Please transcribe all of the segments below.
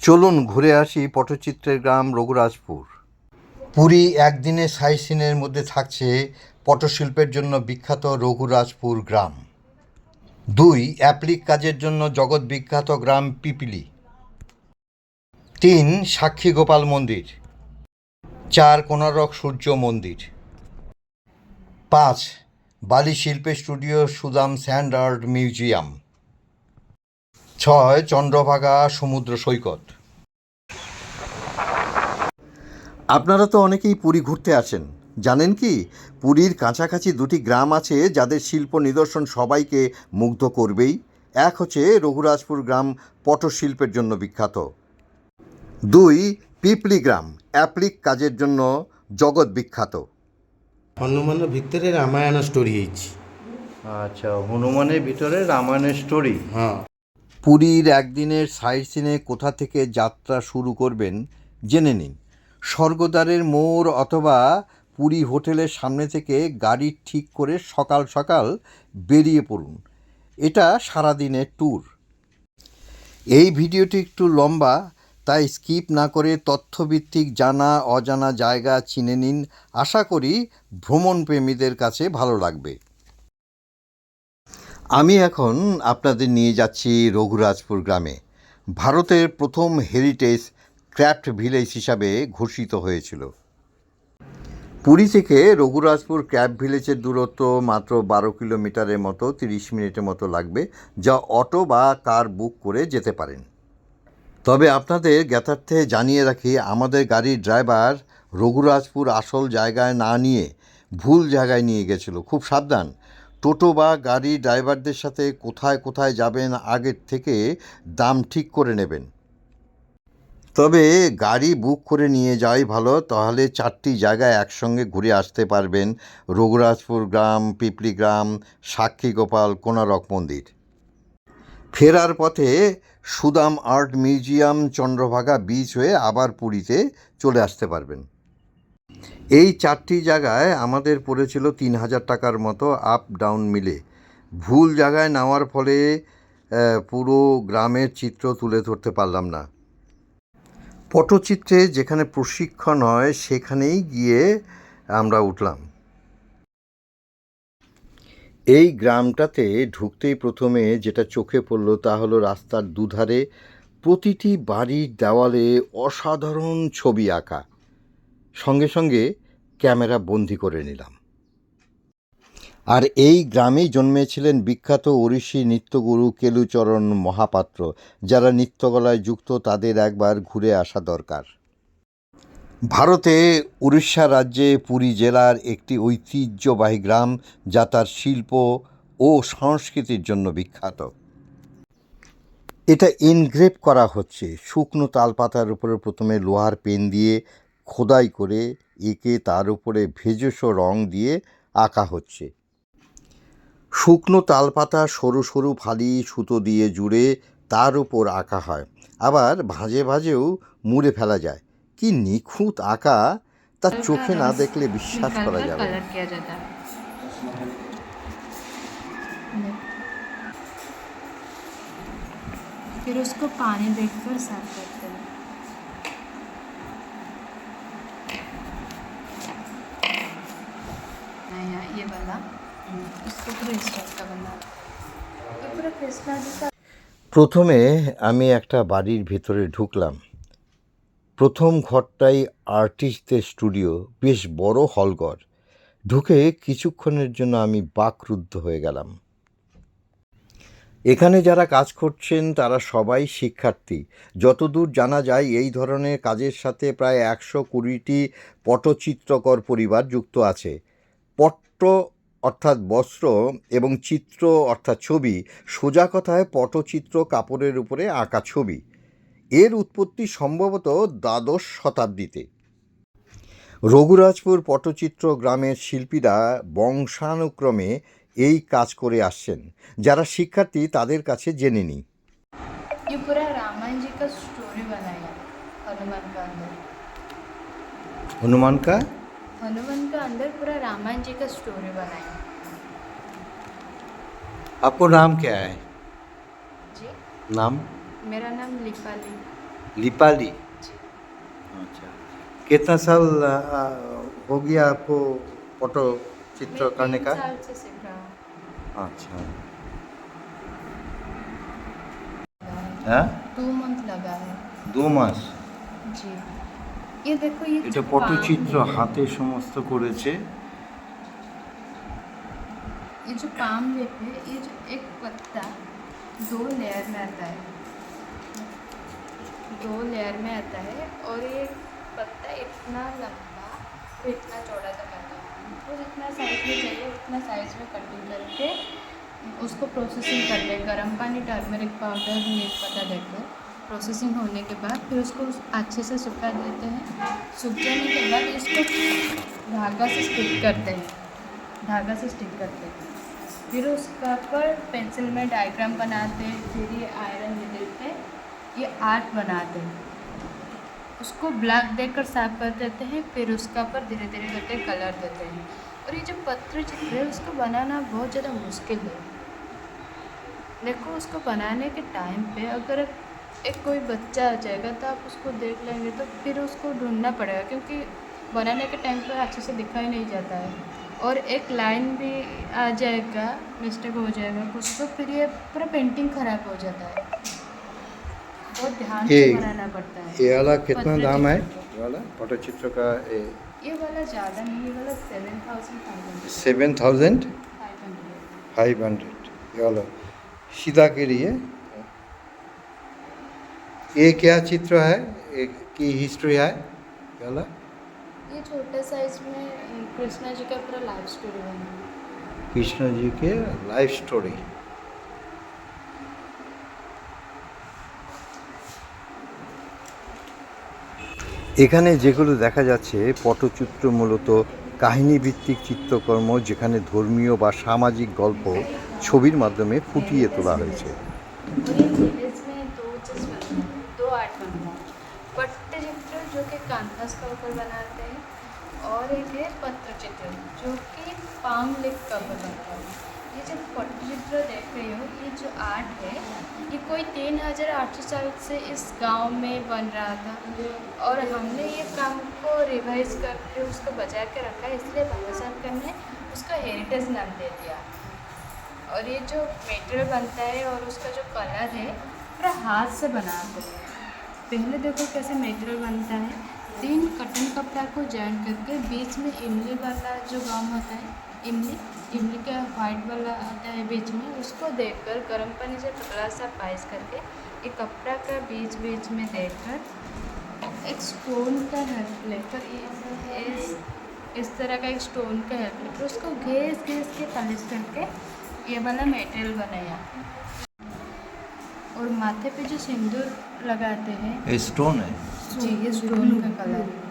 চলুন ঘুরে আসি পটচিত্রের গ্রাম রঘুরাজপুর। পুরী একদিনে সাইট সিনের মধ্যে থাকছে পটশিল্পের জন্য বিখ্যাত রঘুরাজপুর গ্রাম। দুই, অ্যাপ্লিক কাজের জন্য জগৎ বিখ্যাত গ্রাম পিপিলি। তিন সাক্ষী গোপাল মন্দির। চার কোনারক সূর্য মন্দির। পাঁচ, বালি শিল্পের studio Sudam sand art museum. ছয় চন্দ্রভাগা সমুদ্র সৈকত। আপনারা তো অনেকেই পুরী ঘুরতে আসেন। জানেন কি পুরীর কাছাকাছি দুটি গ্রাম আছে যাদের শিল্প নিদর্শন সবাইকে মুগ্ধ করবেই। এক হচ্ছে রঘুরাজপুর গ্রাম পটশিল্পের জন্য বিখ্যাত। দুই পিপলি গ্রাম অ্যাপ্লিক কাজের জন্য জগৎ বিখ্যাত। হনুমানের ভিতরে রামায়ণ স্টোরি আচ্ছা হনুমানের ভিতরে রামায়ণের স্টোরি হ্যাঁ। পুরীর একদিনের সাইট সিনে কোথা থেকে যাত্রা শুরু করবেন জেনে নিন। স্বর্গদ্বারের মোড় অথবা পুরী হোটেলের সামনে থেকে গাড়ি ঠিক করে সকাল সকাল বেরিয়ে পড়ুন। এটা সারাদিনের ট্যুর। এই ভিডিওটি একটু লম্বা, তাই স্কিপ না করে তথ্যভিত্তিক জানা, অজানা জায়গা চিনে নিন। আশা করি ভ্রমণ প্রেমীদের কাছে ভালো লাগবে। আমি এখন আপনাদের নিয়ে যাচ্ছি রঘুরাজপুর গ্রামে। ভারতের প্রথম হেরিটেজ ক্র্যাফট ভিলেজ হিসাবে ঘোষিত হয়েছিল। পুরী থেকে রঘুরাজপুর ক্র্যাফট ভিলেজের দূরত্ব মাত্র বারো কিলোমিটারের মতো, তিরিশ মিনিটের মতো লাগবে, যা অটো বা কার বুক করে যেতে পারেন। তবে আপনাদের জ্ঞাতার্থে জানিয়ে রাখি, আমাদের গাড়ির ড্রাইভার রঘুরাজপুর আসল জায়গায় না নিয়ে ভুল জায়গায় নিয়ে গেছিল। খুব সাবধান। টোটো বা গাড়ি ড্রাইভারদের সাথে কোথায় কোথায় যাবেন আগের থেকে দাম ঠিক করে নেবেন। তবে গাড়ি বুক করে নিয়ে যাওয়াই ভালো, তাহলে চারটি জায়গায় একসঙ্গে ঘুরে আসতে পারবেন। রঘুরাজপুর গ্রাম, পিপলি গ্রাম সাক্ষী গোপাল কোনারক মন্দির। ফেরার পথে Sudam art museum, Chandrabhaga beach হয়ে আবার পুরীতে চলে আসতে পারবেন। এই চারটি জায়গায় আমাদের পড়েছিল তিন হাজার টাকার মতো আপ ডাউন মিলে। ভুল জায়গায় নেওয়ার ফলে পুরো গ্রামের চিত্র তুলে ধরতে পারলাম না। পটচিত্রে যেখানে প্রশিক্ষণ হয়, সেখানেই গিয়ে আমরা উঠলাম। এই গ্রামটাতে ঢুকতেই প্রথমে যেটা চোখে পড়ল, তা হলো রাস্তার দুধারে প্রতিটি বাড়ির দেওয়ালে অসাধারণ ছবি আঁকা। সঙ্গে সঙ্গে ক্যামেরা বন্দি করে নিলাম। আর এই গ্রামেই জন্মেছিলেন বিখ্যাত ওড়িশি নৃত্যগুরু কেলুচরণ মহাপাত্র, যারা নৃত্যকলায় যুক্ত তাদের একবার ঘুরে আসা দরকার। ভারতে উড়িষ্যা রাজ্যে পুরী জেলার একটি ঐতিহ্যবাহী গ্রাম, যা তার শিল্প ও সংস্কৃতির জন্য বিখ্যাত। এটা ইনগ্রেভ করা হচ্ছে। শুকনো তালপাতার উপরে প্রথমে লোহার পেন দিয়ে খোদাই করে এঁকে তার উপরে ভেজস রং দিয়ে আঁকা হচ্ছে শুকনো তালপাতা সরু সরু ফালি সুতো দিয়ে জুড়ে তার উপর আঁকা হয় আবার ভাঁজে ভাঁজেও মুড়ে ফেলা যায় কি নিখুঁত আঁকা তার চোখে না দেখলে বিশ্বাস निकाल করা कर যাবে না। कलर किया जाता है फिर उसको पानी देकर साफ करते ये वाला इसको पूरा इस टाइप का बना ये पूरा कृष्णा जी का প্রথমে আমি একটা বাড়ির ভেতরে ঢুকলাম প্রথম ঘরটাই আর্টিস্টদের স্টুডিও বেশ বড় হলঘর ঢুকে কিছুক্ষণের জন্য আমি বাকরুদ্ধ হয়ে গেলাম এখানে যারা কাজ করছেন তারা সবাই শিক্ষার্থী যতদূর জানা যায় এই ধরনের কাজের সাথে প্রায় একশো কুড়িটি পটচিত্রকর পরিবার যুক্ত আছে পট্ট অর্থাৎ বস্ত্র এবং চিত্র অর্থাৎ ছবি সোজা কথায় পটচিত্র কাপড়ের উপরে আঁকা ছবি। এর উৎপত্তি সম্ভবত দ্বাদশ শতাব্দীতে। রঘুরাজপুর পটচিত্র গ্রামের শিল্পীরা বংশানুক্রমে এই কাজ করে আসছেন যারা শিক্ষার্থী তাদের কাছে জেনে নিই। হনুমান কা हनुमान का अंदर पूरा रामायण जी का स्टोरी बनाए आपको नाम क्या है? जी। नाम? मेरा नाम लिपाली। लिपाली? अच्छा। कितना साल हो गया आपको फ़ोटो चित्र करने का? अच्छा। हाँ? दो मंथ लगा है। दो मास? जी। ये देखो ये এটা जो পটচিত্র palm है, হাতে সমস্ত করেছে ये जो पाम लेप है ये जो एक पत्ता दो लेयर में आता है दो लेयर में आता है और ये पत्ता इतना लंबा और इतना चौड़ा तक आता है तो जितना साइज में चाहिए उतना साइज में कटिंग करके उसको प्रोसेसिंग कर ले गर्म पानी टर्मरिक पाउडर नीम पत्ता देकर प्रोसेसिंग होने के बाद फिर उसको अच्छे से सुखा देते हैं। सूख जाने के बाद इसको धागा से स्टिक करते हैं। धागा से स्टिक करते हैं। फिर उसका पर पेंसिल में डायग्राम बनाते हैं। फिर ये आयरन निडल पे ये आर्ट बनाते हैं। उसको ब्लैक देकर साफ़ कर देते हैं। फिर उसका पर धीरे धीरे करके कलर देते हैं। और ये जो पत्र चित्र है, उसको बनाना बहुत ज़्यादा मुश्किल है। देखो, उसको बनाने के टाइम पे अगर एक कोई बच्चा आ जाएगा तो आप उसको देख लेंगे तो फिर उसको ढूंढना पड़ेगा क्योंकि बनाने के टाइम पर अच्छे से दिखाई नहीं जाता है। और एक लाइन भी आ जाएगा मिस्टेक हो जाएगा कुछ तो फिर ये पूरा पेंटिंग खराब हो जाता है। बहुत ध्यान से बनाना पड़ता है। ये वाला कितना दाम है? चित्र। ये वाला पटचित्र का ये? वाला ज़्यादा नहीं ये वाला seven thousand seven thousand five hundred ये वाला। सीधा के लिए ये क्या चित्र है ये की हिस्ट्री है ये वाला ये छोटे साइज में अ, कृष्णा जी का पूरा लाइफ स्टोरी बना है কৃষ্ণ जी के लाइफ स्टोरी এখানে যেগুলো দেখা যাচ্ছে পটচিত্র মূলত কাহিনীভিত্তিক চিত্রকর্ম যেখানে ধর্মীয় বা সামাজিক গল্প ছবির মাধ্যমে ফুটিয়ে তোলা হয়েছে कि कैनवस का ऊपर बनाते हैं। और एक है पत्रचित्र, जो कि पाम लिप का ऊपर बनता है। ये जो पट्टचित्र देख रही हो, ये जो आर्ट है, ये कोई तीन हज़ार आठ सौ साल से इस गाँव में बन रहा था। और हमने ये काम को रिवाइज करके उसको बचा के रखा है, इसलिए बाबा साहब ने उसका हेरिटेज नाम दे दिया। और ये जो मेटेरियल बनता है और उसका जो कलर है, पूरा हाथ से बनाते हैं। पहले देखो कैसे मेटेरियल बनता है। तीन कटन कपड़ा को जॉइन करके बीच में इमली वाला जो गाम होता है, इमली इमली का वाइट वाला आता है बीच में, उसको देकर गर्म पानी से पतला सा पाइस करके एक कपड़ा का बीच बीच में देकर एक स्टोन का हेल्प लेकर इस इस तरह का एक स्टोन का हेल्प लेकर उसको घेस घेस के पॉलिश करके ये वाला मेटेरियल बनाया। और माथे पे जो सिंदूर लगाते हैं स्टोन है। स्टोन का कलर है।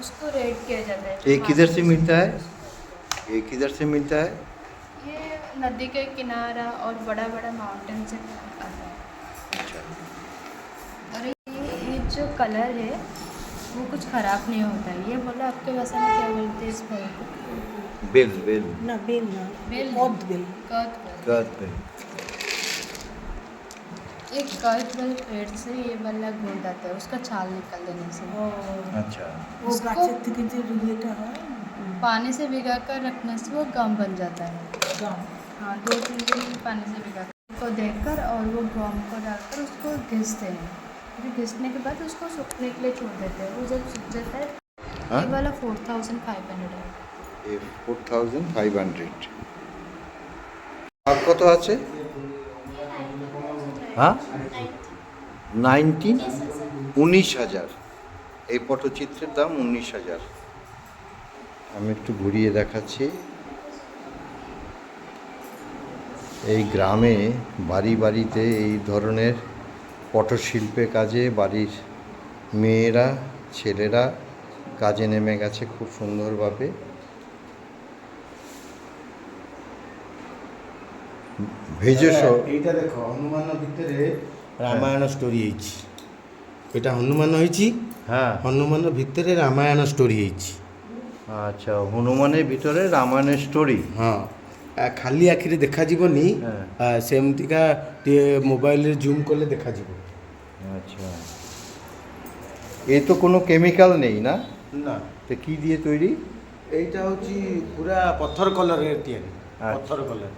उसको रेड किया जाता है एक किधर से मिलता है? एक किधर से मिलता है? ये नदी के किनारा और बड़ा बड़ा माउंटेन से अच्छा। और ये जो कलर है वो कुछ ख़राब नहीं होता है। ये बोला आपके भाषा क्या बोलते हैं इसमें बेल बेल। ना बेल ना बेल। कद बेल। कद बेल। एक कद वाले पेड़ से ये वाला गोंद आता है उसका छाल निकल देने से ও अच्छा ও उसको- গাছের থেকে যে ইয়েটা হয় पानी से भिगा कर रखने से वो गम बन जाता है গাম हाँ दो तीन दिन पानी से भिगा कर को देकर और वो गम को डालकर उसको घिसते हैं फिर घिसने के बाद उसको सूखने के लिए छोड़ देते हैं वो जब सूख जाता है हाँ? ये वाला फोर थाउजेंड फाइव हंड्रेड है এ ফোর থাউজেন্ড ফাইভ হান্ড্রেড আর কত আছে হ্যাঁ? নাইনটিন, উনিশ হাজার। এই পটচিত্রের দাম উনিশ হাজার। আমি একটু ঘুরিয়ে দেখাচ্ছি। এই গ্রামে বাড়ি বাড়িতে এই ধরনের পটশিল্পে কাজে বাড়ির মেয়েরা, ছেলেরা কাজে নেমে গেছে খুব সুন্দরভাবে। ভেজস এইটা ଦେଖ ହନୁମାନ ଭିତରେ ରାମାୟଣ ଷ୍ଟୋରି ହେଇଛି ଏଇଟା ହନୁମାନ ହେଇଛି হ্যাঁ ହନୁମାନ ଭିତରେ ରାମାୟଣ ଷ୍ଟୋରି ହେଇଛି আচ্ছা হনুমানের ভিতরে রামায়ণের স্টোরি ହଁ ଆ, ଖାଲି ଆଖିରେ ଦେଖାଯିବନି হ্যাঁ। ଆ, ସେମିତିକା ଟିକେ ମୋବାଇଲରେ ଜୁମ୍ କଲେ ଦେଖାଯିବ আচ্ছা এ তো কোনো কেমিক্যাল নেই না না তো কি দিয়ে তৈরি এইটা হচ্ছে পুরা পথর কলরের ତିଆରି আচ্ছা। পথর কলর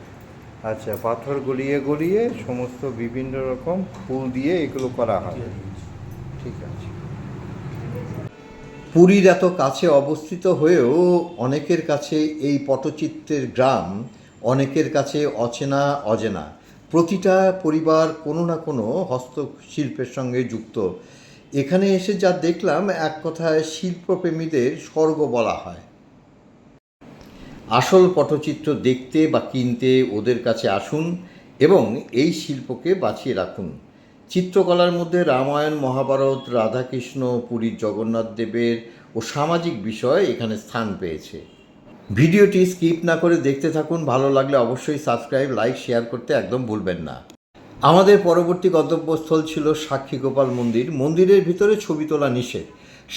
আচ্ছা পাথর গলিয়ে গলিয়ে সমস্ত বিভিন্ন রকম ফুল দিয়ে এগুলো করা হয়। ঠিক আছে। পুরীর এত কাছে অবস্থিত হয়েও অনেকের কাছে এই পটচিত্রের গ্রাম অনেকের কাছে অচেনা, অজেনা। প্রতিটা পরিবার কোনো না কোনো হস্তশিল্পের সঙ্গে যুক্ত। এখানে এসে যা দেখলাম, এক কথায় শিল্পপ্রেমীদের স্বর্গ বলা হয়। আসল পটচিত্র দেখতে বা কিনতে ওদের কাছে আসুন এবং এই শিল্পকে বাঁচিয়ে রাখুন। চিত্রকলার মধ্যে রামায়ণ, মহাভারত, রাধাকৃষ্ণ, পুরীর জগন্নাথ দেবের ও সামাজিক বিষয় এখানে স্থান পেয়েছে। ভিডিওটি স্কিপ না করে দেখতে থাকুন, ভালো লাগলে অবশ্যই সাবস্ক্রাইব, লাইক, শেয়ার করতে একদম ভুলবেন না। আমাদের পরবর্তী গন্তব্যস্থল ছিল সাক্ষী গোপাল মন্দির। মন্দিরের ভিতরে ছবি তোলা নিষেধ।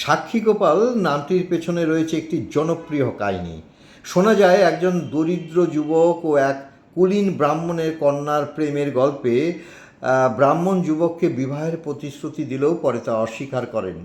সাক্ষী গোপাল নামটির পেছনে রয়েছে একটি জনপ্রিয় কাহিনী। শোনা যায় একজন দরিদ্র যুবক ও এক কুলীন ব্রাহ্মণের কন্যার প্রেমের গল্পে ব্রাহ্মণ যুবককে বিবাহের প্রতিশ্রুতি দিলেও পরে তা অস্বীকার করেন।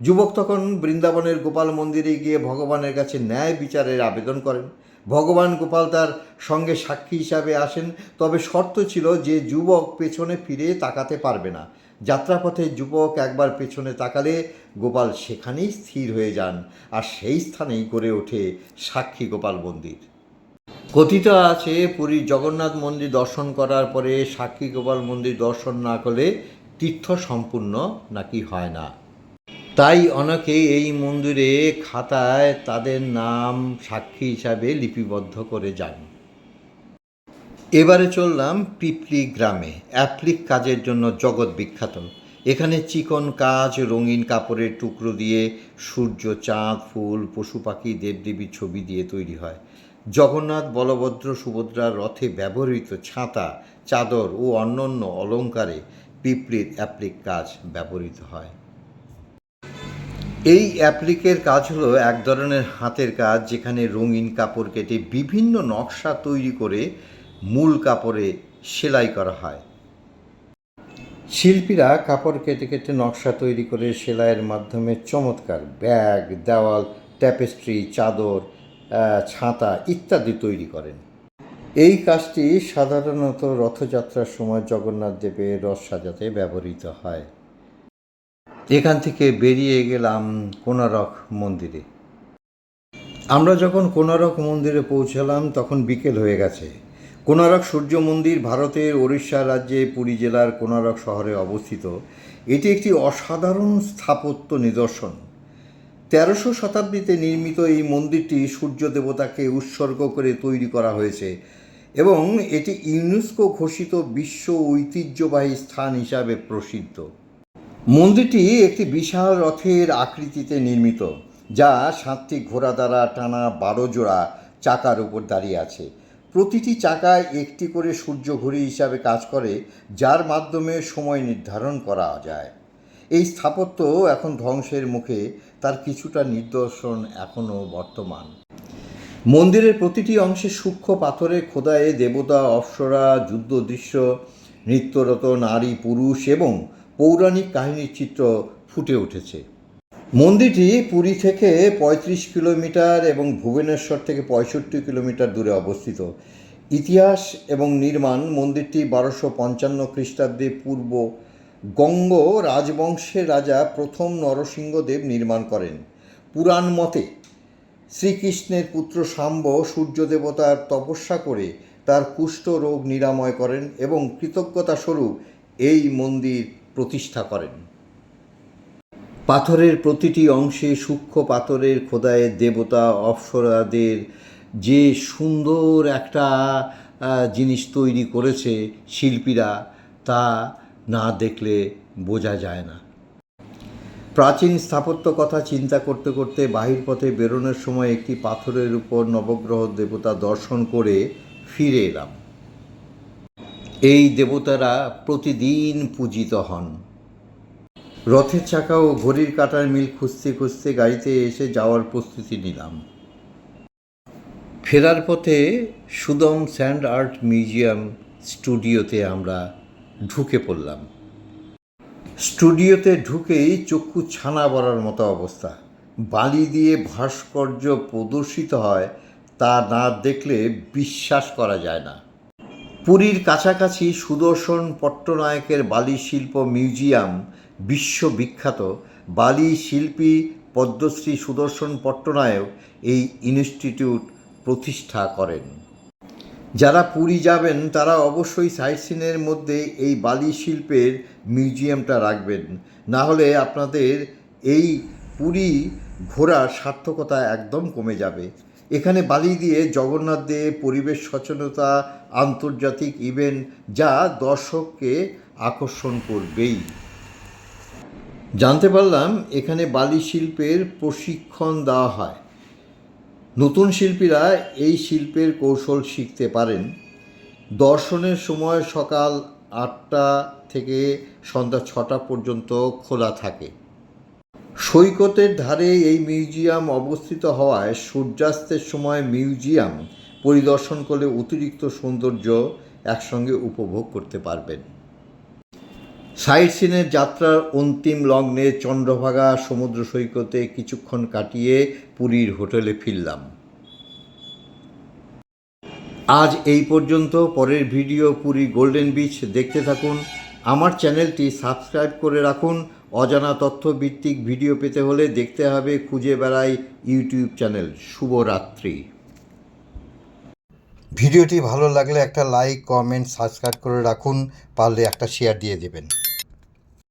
যুবক তখন বৃন্দাবনের গোপাল মন্দিরে গিয়ে ভগবানের কাছে ন্যায় বিচারের আবেদন করেন। ভগবান গোপাল তার সঙ্গে সাক্ষী হিসাবে আসেন, তবে শর্ত ছিল যে যুবক পেছনে ফিরে তাকাতে পারবে না। যাত্রাপথে যুবক একবার পেছনে তাকালে গোপাল সেখানেই স্থির হয়ে যান আর সেই স্থানেই গড়ে ওঠে সাক্ষী গোপাল মন্দির। কথিত আছে পুরীর জগন্নাথ মন্দির দর্শন করার পরে সাক্ষী গোপাল মন্দির দর্শন না করলে তীর্থ সম্পূর্ণ নাকি হয় না। তাই অনেকে এই মন্দিরে খাতায় তাদের নাম সাক্ষী হিসাবে লিপিবদ্ধ করে যান। এবারে চললাম পিপলি গ্রামে, অ্যাপ্লিক কাজের জন্য জগৎ বিখ্যাত। এখানে চিকন কাজ, রঙিন কাপড়ের টুকরো দিয়ে সূর্য চাঁদ, ফুল, পশু পাখি, দেবদেবীর ছবি দিয়ে তৈরি হয়। জগন্নাথ, বলভদ্র সুভদ্রার রথে ব্যবহৃত ছাতা, চাদর ও অন্যান্য অলংকারে পিপলির অ্যাপ্লিক কাজ ব্যবহৃত হয়। এই অ্যাপ্লিকের কাজ হলো এক ধরনের হাতের কাজ, যেখানে রঙিন কাপড় কেটে বিভিন্ন নকশা তৈরি করে মূল কাপড়ে সেলাই করা হয়। শিল্পীরা কাপড় কেটে কেটে নকশা তৈরি করে সেলাইয়ের মাধ্যমে চমৎকার ব্যাগ, দেওয়াল ট্যাপেস্ট্রি চাদর ছাতা ইত্যাদি তৈরি করেন। এই কাজটি সাধারণত রথযাত্রার সময় জগন্নাথ দেবের রথ সাজাতে ব্যবহৃত হয়। এখান থেকে বেরিয়ে গেলাম কোনারক মন্দিরে। আমরা যখন কোনারক মন্দিরে পৌঁছালাম, তখন বিকেল হয়ে গেছে। কোনারক সূর্য মন্দির ভারতের ওড়িশা রাজ্যে পুরী জেলার কোনারক শহরে অবস্থিত। এটি একটি অসাধারণ স্থাপত্য নিদর্শন। তেরোশো শতাব্দীতে নির্মিত এই মন্দিরটি সূর্য দেবতাকে উৎসর্গ করে তৈরি করা হয়েছে এবং এটি ইউনেস্কো ঘোষিত বিশ্ব ঐতিহ্যবাহী স্থান হিসাবে প্রসিদ্ধ। মন্দিরটি একটি বিশাল রথের আকৃতিতে নির্মিত, যা সাতটি ঘোড়া দ্বারা টানা বারো জোড়া চাকার উপর দাঁড়িয়ে আছে। প্রতিটি চাকায় একটি করে সূর্য ঘড়ি হিসাবে কাজ করে, যার মাধ্যমে সময় নির্ধারণ করা যায়। এই স্থাপত্য এখন ধ্বংসের মুখে, তার কিছুটা নিদর্শন এখনও বর্তমান। মন্দিরের প্রতিটি অংশে সূক্ষ্ম পাথরে খোদায়ে দেবতা, অপ্সরা, যুদ্ধ দৃশ্য, নৃত্যরত নারী, পুরুষ এবং পৌরাণিক কাহিনীর চিত্র ফুটে উঠেছে। মন্দিরটি পুরী থেকে পঁয়ত্রিশ কিলোমিটার এবং ভুবনেশ্বর থেকে পঁয়ষট্টি কিলোমিটার দূরে অবস্থিত। ইতিহাস এবং নির্মাণ মন্দিরটি বারোশো পঞ্চান্ন খ্রিস্টাব্দে পূর্ব গঙ্গ রাজবংশের রাজা প্রথম নরসিংহদেব নির্মাণ করেন। পুরাণ মতে, শ্রীকৃষ্ণের পুত্র শাম্ব সূর্য দেবতার তপস্যা করে তার কুষ্ঠ রোগ নিরাময় করেন এবং কৃতজ্ঞতা স্বরূপ এই মন্দির প্রতিষ্ঠা করেন। পাথরের প্রতিটি অংশে সূক্ষ্ম পাথরের খোদায়ে দেবতা, অপ্সরাদের যে সুন্দর একটা জিনিস তৈরি করেছে শিল্পীরা, তা না দেখলে বোঝা যায় না। প্রাচীন স্থাপত্য কথা চিন্তা করতে করতে বাহির পথে বেরোনোর সময় একটি পাথরের উপর নবগ্রহ দেবতা দর্শন করে ফিরে এলাম। এই দেবতারা প্রতিদিন পূজিত হন। রথের চাকা ও ঘড়ির কাঁটার মিল খুঁজতে খুঁজতে গাড়িতে এসে যাওয়ার প্রস্তুতি নিলাম। ফেরার পথে সুদম স্যান্ড আর্ট মিউজিয়াম স্টুডিওতে আমরা ঢুকে পড়লাম। স্টুডিওতে ঢুকেই চক্ষু ছানা বড়ার মতো অবস্থা। বালি দিয়ে ভাস্কর্য প্রদর্শিত হয়, তা না দেখলে বিশ্বাস করা যায় না। পুরীর কাছাকাছি সুদর্শন পট্টনায়কের বালি শিল্প মিউজিয়াম বিশ্ববিখ্যাত। বালি শিল্পী পদ্মশ্রী সুদর্শন পট্টনায়ক এই ইনস্টিটিউট প্রতিষ্ঠা করেন। যারা পুরী যাবেন, তারা অবশ্যই সাইট সিনের মধ্যে এই বালি শিল্পের মিউজিয়ামটা রাখবেন। না হলে আপনাদের এই পুরী ঘোরার সার্থকতা একদম কমে যাবে। এখানে বালি দিয়ে জগন্নাথ দে পরিবেশ সচেতনতা আন্তর্জাতিক ইভেন্ট যা দর্শককে আকর্ষণ করবেই। জানতে পারলাম, এখানে বালি শিল্পের প্রশিক্ষণ দেওয়া হয়। নতুন শিল্পীরা এই শিল্পের কৌশল শিখতে পারেন। দর্শনের সময় সকাল আটটা থেকে সন্ধ্যা ছটা পর্যন্ত খোলা থাকে। সৈকতের ধারে এই মিউজিয়াম অবস্থিত হওয়ায় সূর্যাস্তের সময় মিউজিয়াম পরিদর্শন করলে অতিরিক্ত সৌন্দর্য একসঙ্গে উপভোগ করতে পারবেন। সাইট সিনের যাত্রার অন্তিম লগ্নে চন্দ্রভাগা সমুদ্র সৈকতে কিছুক্ষণ কাটিয়ে পুরীর হোটেলে ফিরলাম। আজ এই পর্যন্ত। পরের ভিডিও পুরী গোল্ডেন বিচ দেখতে থাকুন। আমার চ্যানেলটি সাবস্ক্রাইব করে রাখুন। অজানা তথ্য ভিত্তিক ভিডিও পেতে হলে দেখতে হবে খুঁজে বেড়াই ইউটিউব চ্যানেল। শুভরাত্রি। ভিডিওটি ভালো লাগলে একটা লাইক কমেন্ট সাবস্ক্রাইব করে রাখুন পারলে একটা শেয়ার দিয়ে দেবেন।